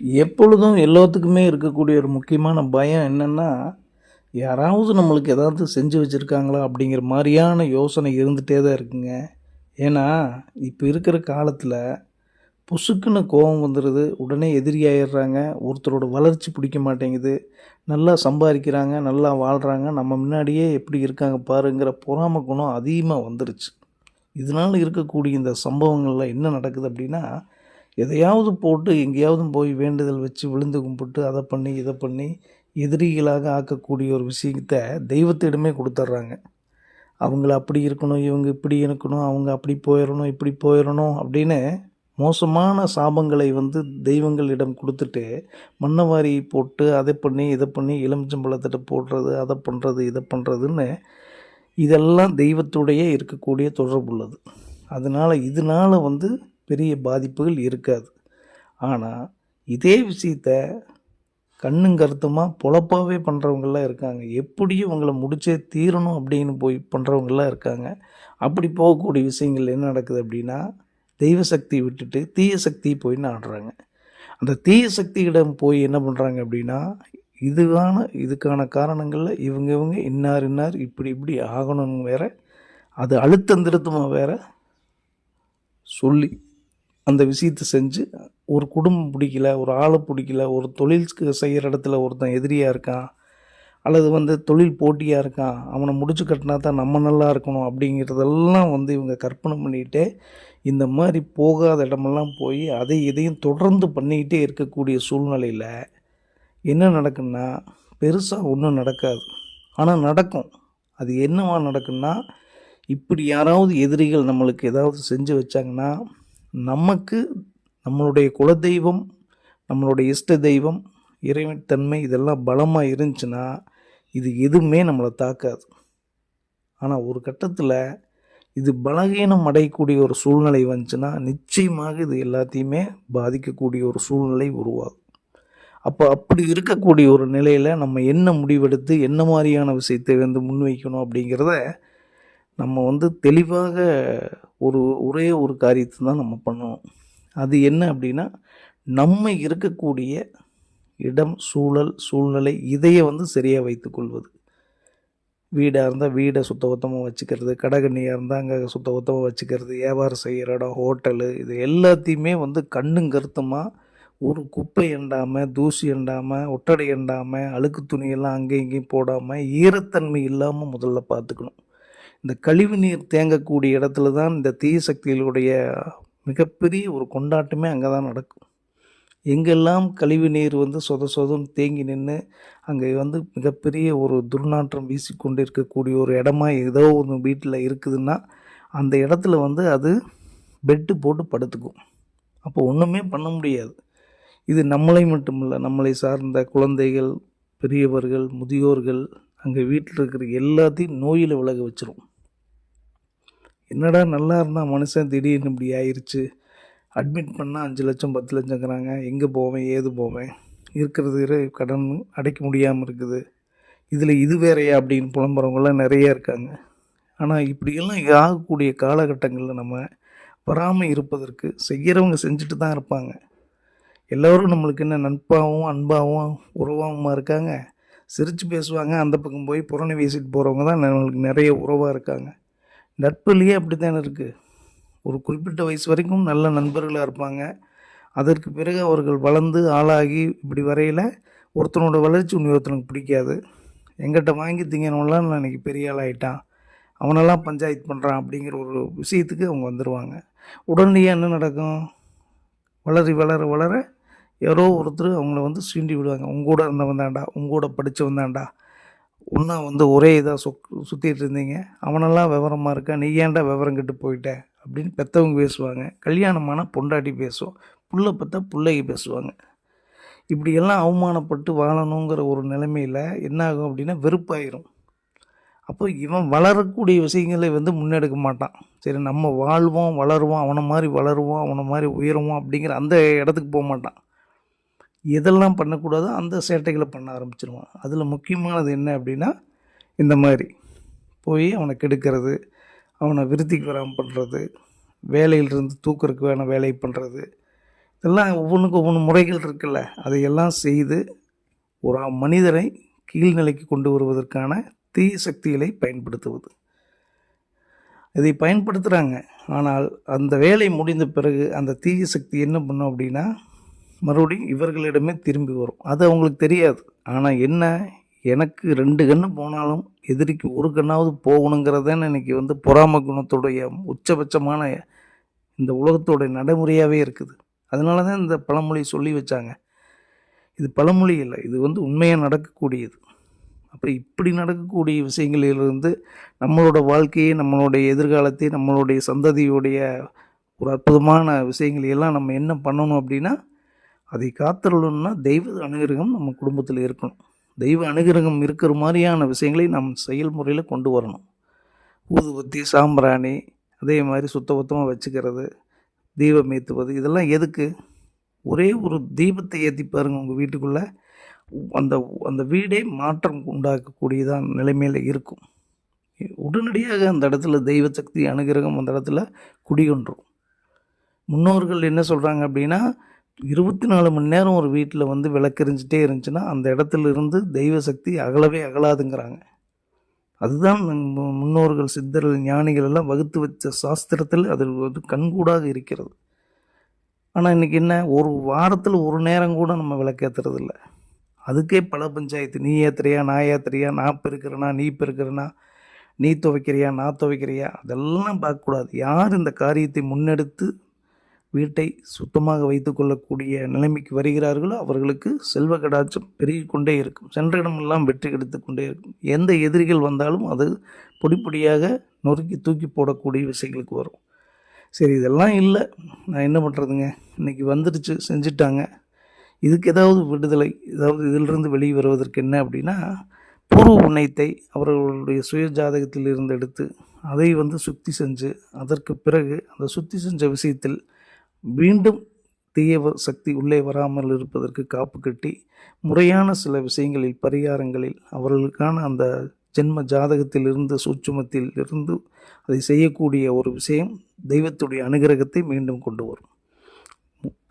எப்பொழுதும் எல்லாத்துக்குமே இருக்கக்கூடிய ஒரு முக்கியமான பயம் என்னென்னா யாராவது நம்மளுக்கு ஏதாவது செஞ்சு வச்சுருக்காங்களா அப்படிங்கிற மாதிரியான யோசனை இருந்துகிட்டே தான் இருக்குங்க. ஏன்னா இப்போ இருக்கிற காலத்தில் புசுக்குன்னு கோபம் வந்துடுது உடனே எதிரியாயிடுறாங்க ஒருத்தரோட வளர்ச்சி பிடிக்க மாட்டேங்குது நல்லா சம்பாதிக்கிறாங்க நல்லா வாழ்கிறாங்க நம்ம முன்னாடியே எப்படி இருக்காங்க பாருங்கிற பொறாம குணம் அதிகமாக வந்துருச்சு. இதனால் இருக்கக்கூடிய இந்த சம்பவங்களில் என்ன நடக்குது அப்படின்னா எதையாவது போட்டு எங்கேயாவது போய் வேண்டுதல் வச்சு விழுந்து கும்பிட்டு அதை பண்ணி இதை பண்ணி எதிரிகளாக ஆக்கக்கூடிய ஒரு விஷயத்தை தெய்வத்திடமே கொடுத்துட்றாங்க. அவங்கள அப்படி இருக்கணும் இவங்க இப்படி இருக்கணும் அவங்க அப்படி போயிடணும் இப்படி போயிடணும் அப்படின்னு மோசமான சாபங்களை வந்து தெய்வங்களிடம் கொடுத்துட்டு மண்ணவாரி போட்டு அதை பண்ணி இதை பண்ணி எலுமிச்சம்பழத்திட்ட போடுறது அதை பண்ணுறது இதை பண்ணுறதுன்னு இதெல்லாம் தெய்வத்துடைய இருக்கக்கூடிய தொடர்புள்ளது அதனால் இதனால் வந்து பெரிய பாதிப்புகள் இருக்காது. ஆனால் இதே விஷயத்த கண்ணும் கருத்துமாக பொழப்பாகவே பண்ணுறவங்களாம் இருக்காங்க. எப்படியும் அவங்கள முடிச்சே தீரணும் அப்படின்னு போய் பண்ணுறவங்களாம் இருக்காங்க. அப்படி போகக்கூடிய விஷயங்கள் என்ன நடக்குது அப்படின்னா தெய்வ சக்தி விட்டுட்டு தீய சக்தி போய் நாடுறாங்க. அந்த தீய சக்தியிடம் போய் என்ன பண்ணுறாங்க அப்படின்னா இதுக்கான இதுக்கான காரணங்களில் இவங்க இவங்க இன்னார் இன்னார் இப்படி இப்படி ஆகணும்னு வேற அது அழுத்தம் திருத்தமாக வேற சொல்லி அந்த விஷயத்தை செஞ்சு ஒரு குடும்பம் பிடிக்கல ஒரு ஆளை பிடிக்கல ஒரு தொழில் செய்கிற இடத்துல ஒருத்தன் எதிரியாக இருக்கான் அல்லது வந்து தொழில் போட்டியாக இருக்கான் அவனை முடிச்சு கட்டினா தான் நம்ம நல்லா இருக்கணும் அப்படிங்கிறதெல்லாம் வந்து இவங்க கற்பனை பண்ணிக்கிட்டே இந்த மாதிரி போகாத இடமெல்லாம் போய் அதை இதையும் தொடர்ந்து பண்ணிக்கிட்டே இருக்கக்கூடிய சூழ்நிலையில் என்ன நடக்குன்னா பெருசாக ஒன்றும் நடக்காது. ஆனால் நடக்கும். அது என்னவா நடக்குன்னா இப்படி யாராவது எதிரிகள் நம்மளுக்கு ஏதாவது செஞ்சு வச்சாங்கன்னா நமக்கு நம்மளுடைய குலதெய்வம் நம்மளுடைய இஷ்ட தெய்வம் இறைவன் தன்மை இதெல்லாம் பலமாக இருந்துச்சுன்னா இது எதுவுமே நம்மளை தாக்காது. ஆனால் ஒரு கட்டத்தில் இது பலகீனம் அடையக்கூடிய ஒரு சூழ்நிலை வந்துச்சுன்னா நிச்சயமாக இது எல்லாத்தையுமே பாதிக்கக்கூடிய ஒரு சூழ்நிலை உருவாகும். அப்போ அப்படி இருக்கக்கூடிய ஒரு நிலையில் நம்ம என்ன முடிவெடுத்து என்ன மாதிரியான விஷயத்தை வந்து முன்வைக்கணும் அப்படிங்கிறத நம்ம வந்து தெளிவாக ஒரு ஒரே ஒரு காரியத்தை தான் நம்ம பண்ணணும். அது என்ன அப்படின்னா நம்ம இருக்கக்கூடிய இடம் சூழல் சூழ்நிலை இதையை வந்து சரியாக வைத்துக்கொள்வது வீடாக இருந்தால் வீடை சுத்தபத்தமாக வச்சுக்கிறது கடகண்ணியாக இருந்தால் அங்கே சுத்தபத்தமாக வச்சுக்கிறது வியாபாரம் செய்கிற இடம் ஹோட்டலு இது எல்லாத்தையுமே வந்து கண்ணும் கருத்துமாக ஒரு குப்பை எண்டாமல் தூசி எண்டாமல் ஒட்டடை எண்டாமல் அழுக்கு துணியெல்லாம் அங்கேயும் இங்கேயும் போடாமல் ஈரத்தன்மை இல்லாமல் முதல்ல பார்த்துக்கணும். இந்த கழிவு நீர் தேங்கக்கூடிய இடத்துல தான் இந்த தீய சக்திகளுடைய மிகப்பெரிய ஒரு கொண்டாட்டமே அங்கே தான் நடக்கும். எங்கெல்லாம் கழிவு நீர் வந்து சொத சொதன்னு தேங்கி நின்று அங்கே வந்து மிகப்பெரிய ஒரு துர்நாற்றம் வீசிக்கொண்டு இருக்கக்கூடிய ஒரு இடமா ஏதோ ஒன்று வீட்டில் இருக்குதுன்னா அந்த இடத்துல வந்து அது பெட்டு போட்டு படுத்துக்கும். அப்போ ஒன்றுமே பண்ண முடியாது. இது நம்மளை மட்டுமில்லை நம்மளை சார்ந்த குழந்தைகள் பெரியவர்கள் முதியோர்கள் அங்கே வீட்டில் இருக்கிற எல்லாத்தையும் நோயில் விலக வச்சிரும். என்னடா நல்லா இருந்தால் மனுஷன் திடீர்னு இப்படி ஆயிடுச்சு அட்மிட் பண்ணால் அஞ்சு லட்சம் பத்து லட்சங்கிறாங்க. எங்கே போவேன்? ஏது போவேன்? இருக்கிறது கடன் அடைக்க முடியாமல் இருக்குது. இதில் இது வேறையா அப்படின்னு புலம்புறவங்களாம் நிறைய இருக்காங்க. ஆனால் இப்படியெல்லாம் ஆகக்கூடிய காலகட்டங்களில் நம்ம வராமல் இருப்பதற்கு செய்கிறவங்க செஞ்சுட்டு தான் இருப்பாங்க. எல்லோரும் நம்மளுக்கு என்ன நட்பாகவும் அன்பாகவும் உறவாகவும் இருக்காங்க? சிரித்து பேசுவாங்க. அந்த பக்கம் போய் புறணி வீசிட்டு போகிறவங்க தான் நம்மளுக்கு நிறைய உறவாக இருக்காங்க. நட்புலேயே அப்படி தானே இருக்குது ஒரு குறிப்பிட்ட வயசு வரைக்கும் நல்ல நண்பர்களாக இருப்பாங்க. அதற்கு பிறகு அவர்கள் வளர்ந்து ஆளாகி இப்படி வரையில் ஒருத்தனோட வளர்ச்சி இன்னொருத்தனுக்கு பிடிக்காது. எங்கிட்ட வாங்கி திங்கணும்லாம் நான் இன்றைக்கி பெரிய ஆள் ஆயிட்டான். அவனெல்லாம் பஞ்சாயத்து பண்ணுறான் அப்படிங்கிற ஒரு விஷயத்துக்கு அவங்க வந்துடுவாங்க உடனடியாக என்ன நடக்கும்? வளரி வளர வளர யாரோ ஒருத்தர் அவங்கள வந்து சீண்டி விடுவாங்க. உங்கூட இருந்தவன் தான்டா உங்கூட படித்தவன் தான்டா. ஒன்றா வந்து ஒரே இதாக சொக் சுற்றிட்டு இருந்தீங்க. அவனெல்லாம் விவரமாக இருக்கா? நீ ஏன்டா விவரம் கெட்டு போயிட்ட? அப்படின்னு பெற்றவங்க பேசுவாங்க. கல்யாணமான பொண்டாட்டி பேசுவோம் புள்ள பார்த்தா பிள்ளைக்கு பேசுவாங்க. இப்படியெல்லாம் அவமானப்பட்டு வாழணுங்கிற ஒரு நிலைமையில் என்ன ஆகும் அப்படின்னா வெறுப்பாயிரும். அப்போ இவன் வளரக்கூடிய விஷயங்களை வந்து முன்னெடுக்க மாட்டான். சரி நம்ம வாழ்வோம் வளருவோம் அவனை மாதிரி வளருவோம் அவனை மாதிரி உயருவோம் அப்படிங்கிற அந்த இடத்துக்கு போக மாட்டான். எதெல்லாம் பண்ணக்கூடாதோ அந்த சேட்டைகளை பண்ண ஆரம்பிச்சிருவான். அதில் முக்கியமானது என்ன அப்படின்னா இந்த மாதிரி போய் அவனை கெடுக்கிறது அவனை விருத்திக்கு வராமல் பண்ணுறது வேலையிலிருந்து தூக்கிறதுக்கு வேணால் வேலை பண்ணுறது இதெல்லாம் ஒவ்வொன்றுக்கும் ஒவ்வொன்று முறைகள் இருக்குல்ல. அதையெல்லாம் செய்து ஒரு மனிதரை கீழ்நிலைக்கு கொண்டு வருவதற்கான தீய சக்திகளை பயன்படுத்துவது. இதை பயன்படுத்துகிறாங்க ஆனால் அந்த வேலை முடிந்த பிறகு அந்த தீய சக்தி என்ன பண்ணும் அப்படின்னா மறுபடியும் இவர்களிடமே திரும்பி வரும். அது அவங்களுக்கு தெரியாது. ஆனால் என்ன? எனக்கு ரெண்டு கண்ணு போனாலும் எதிரிக்கு ஒரு கண்ணாவது போகணுங்கிறதான் இன்னைக்கு வந்து பொறாம குணத்துடைய உச்சபட்சமான இந்த உலகத்தோடைய நடைமுறையாகவே இருக்குது. அதனால தான் இந்த பழமொழி சொல்லி வச்சாங்க. இது பழமொழி இல்லை. இது வந்து உண்மையாக நடக்கக்கூடியது. அப்போ இப்படி நடக்கக்கூடிய விஷயங்களிலிருந்து நம்மளோட வாழ்க்கையை நம்மளுடைய எதிர்காலத்தை நம்மளுடைய சந்ததியுடைய ஒரு அற்புதமான விஷயங்களையெல்லாம் நம்ம என்ன பண்ணணும் அப்படின்னா அதை காத்துடணும்னா தெய்வ அனுகிரகம் நம்ம குடும்பத்தில் இருக்கணும். தெய்வ அனுகிரகம் இருக்கிற மாதிரியான விஷயங்களை நாம் செயல்முறையில் கொண்டு வரணும். ஊதுபத்தி சாம்பிராணி அதே மாதிரி சுத்தபத்தமாக வச்சுக்கிறது தீபம் ஏற்றுவது இதெல்லாம் எதுக்கு? ஒரே ஒரு தீபத்தை ஏற்றி பாருங்கள் உங்கள் வீட்டுக்குள்ளே. அந்த அந்த வீடே மாற்றம் உண்டாக்கக்கூடியதான் நிலைமையில் இருக்கும். உடனடியாக அந்த இடத்துல தெய்வ சக்தி அனுகிரகம் அந்த இடத்துல குடிகொன்றும் முன்னோர்கள் என்ன சொல்கிறாங்க அப்படின்னா இருபத்தி நாலு மணி நேரம் ஒரு வீட்டில் வந்து விளக்கெரிஞ்சிட்டே இருந்துச்சுன்னா அந்த இடத்துல இருந்து தெய்வ சக்தி அகலவே அகலாதுங்கிறாங்க. அதுதான் முன்னோர்கள் சித்தர்கள் ஞானிகள் எல்லாம் வகுத்து வச்ச சாஸ்திரத்தில் அது வந்து கண்கூடாக இருக்கிறது. ஆனால் இன்றைக்கி என்ன? ஒரு வாரத்தில் ஒரு நேரம் கூட நம்ம விளக்கேற்றுறது இல்லை அதுக்கே பல பஞ்சாயத்து. நீ ஏத்துறியா நான் ஏத்துறியா நான் பெருக்கிறேனா நீ பெருக்கிறனா நீ துவைக்கிறியா நான் துவைக்கிறியா அதெல்லாம் பார்க்கக்கூடாது. யார் இந்த காரியத்தை முன்னெடுத்து வீட்டை சுத்தமாக வைத்துக்கொள்ளக்கூடிய நிலைமைக்கு வருகிறார்களோ அவர்களுக்கு செல்வ கடாட்சம் பெருகிக்கொண்டே இருக்கும். சென்ற இடமெல்லாம் வெற்றி கிடைத்து கொண்டே இருக்கும். எந்த எதிரிகள் வந்தாலும் அது பொடிப்பொடியாக நொறுக்கி தூக்கி போடக்கூடிய விஷயங்களுக்கு வரும். சரி இதெல்லாம் இல்லை. நான் என்ன பண்ணுறதுங்க இன்றைக்கி வந்துடுச்சு செஞ்சுட்டாங்க. இதுக்கு ஏதாவது விடுதலை ஏதாவது இதிலிருந்து வெளியே வருவதற்கு என்ன அப்படின்னா பூர்வ புண்ணியத்தை அவர்களுடைய சுய ஜாதகத்தில் இருந்து எடுத்து அதை வந்து சுத்தி செஞ்சு அதற்கு பிறகு அந்த சுத்தி செஞ்ச விஷயத்தில் மீண்டும் தீய சக்தி உள்ளே வராமல் இருப்பதற்கு காப்பு கட்டி முறையான சில விஷயங்களில் பரிகாரங்களில் அவர்களுக்கான அந்த ஜென்ம ஜாதகத்தில் இருந்த சூட்சுமத்தில் இருந்து அதை செய்யக்கூடிய ஒரு விஷயம் தெய்வத்துடைய அனுகிரகத்தை மீண்டும் கொண்டு வரும்.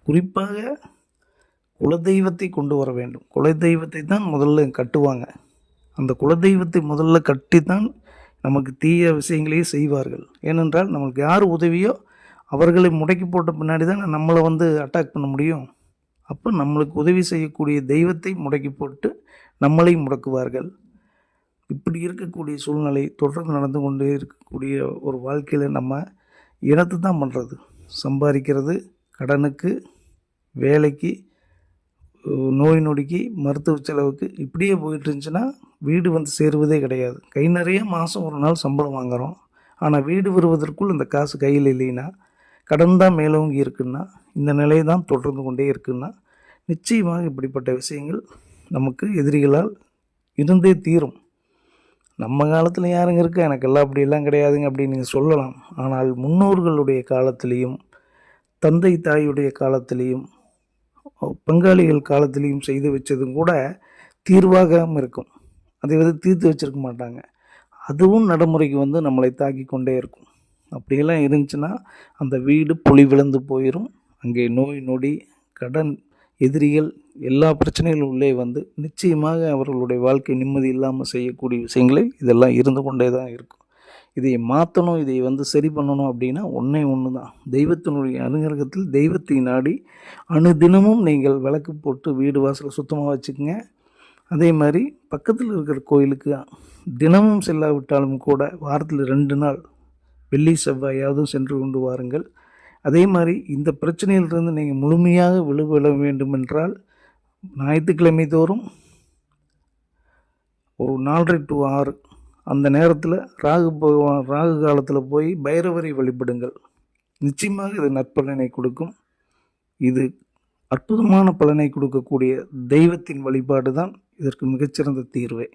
குறிப்பாக குலதெய்வத்தை கொண்டு வர வேண்டும். குலதெய்வத்தை தான் முதல்ல கட்டுவாங்க. அந்த குலதெய்வத்தை முதல்ல கட்டி தான் நமக்கு தீய விஷயங்களையே செய்வார்கள். ஏனென்றால் நமக்கு யார் உதவியோ அவர்களை முடக்கி போட்ட பின்னாடி தான் நம்மளை வந்து அட்டாக் பண்ண முடியும்? அப்போ நம்மளுக்கு உதவி செய்யக்கூடிய தெய்வத்தை முடக்கி போட்டு நம்மளை முடக்குவார்கள். இப்படி இருக்கக்கூடிய சூழ்நிலை தொடர்ந்து நடந்து கொண்டே இருக்கக்கூடிய ஒரு வாழ்க்கையில் நம்ம இனத்து தான் பண்ணுறது சம்பாதிக்கிறது கடனுக்கு வேலைக்கு நோய் நொடிக்கு மருத்துவ செலவுக்கு இப்படியே போயிட்டு இருந்துச்சுன்னா வீடு வந்து சேருவதே கிடையாது. கை நிறைய மாதம் ஒரு நாள் சம்பளம் வாங்குகிறோம் ஆனால் வீடு வருவதற்குள் இந்த காசு கையில் இல்லைன்னா கடன் தான் மேலோங்கி இருக்குன்னா இந்த நிலை தான் தொடர்ந்து கொண்டே இருக்குன்னா நிச்சயமாக இப்படிப்பட்ட விஷயங்கள் நமக்கு எதிரிகளால் இருந்தே தீரும். நம்ம காலத்தில் யாருங்க இருக்கா? எனக்கு எல்லாம் அப்படியெல்லாம் கிடையாதுங்க அப்படின்னு நீங்கள் சொல்லலாம். ஆனால் முன்னோர்களுடைய காலத்திலையும் தந்தை தாயுடைய காலத்திலையும் பங்காளிகள் காலத்திலையும் செய்து வச்சதும் கூட தீர்வாகாமல் இருக்கும். அதை வந்து தீர்த்து வச்சிருக்க மாட்டாங்க. அதுவும் நடைமுறைக்கு வந்து நம்மளை தாக்கி கொண்டே இருக்கும். அப்படியெல்லாம் இருந்துச்சுன்னா அந்த வீடு பொலி விழுந்து போயிடும் அங்கே நோய் நொடி கடன் எதிரிகள் எல்லா பிரச்சனைகளும் உள்ளே வந்து நிச்சயமாக அவர்களுடைய வாழ்க்கை நிம்மதி இல்லாமல் செய்யக்கூடிய விஷயங்களை இதெல்லாம் இருந்து கொண்டே தான் இருக்கும். இதை மாற்றணும் இதை வந்து சரி பண்ணணும் அப்படின்னா ஒன்றே ஒன்று தான். தெய்வத்தினுடைய அனுகிரகத்தில் தெய்வத்தை நாடி அணுதினமும் நீங்கள் விளக்கு போட்டு வீடு வாசலை சுத்தமாக வச்சுக்கோங்க. அதே மாதிரி பக்கத்தில் இருக்கிற கோயிலுக்கு தினமும் செல்லாவிட்டாலும் கூட வாரத்தில் ரெண்டு நாள் வெள்ளி செவ்வாயாவது சென்று கொண்டு வாருங்கள். அதே மாதிரி இந்த பிரச்சனையிலிருந்து நீங்கள் முழுமையாக விழுவிட வேண்டுமென்றால் ஞாயிற்றுக்கிழமை தோறும் ஒரு நாலரை டு ஆறு அந்த நேரத்தில் ராகு பகவான் ராகு காலத்தில் போய் பைரவரை வழிபடுங்கள். நிச்சயமாக இது நற்பலனை கொடுக்கும். இது அற்புதமான பலனை கொடுக்கக்கூடிய தெய்வத்தின் வழிபாடு தான் இதற்கு மிகச்சிறந்த தீர்வே.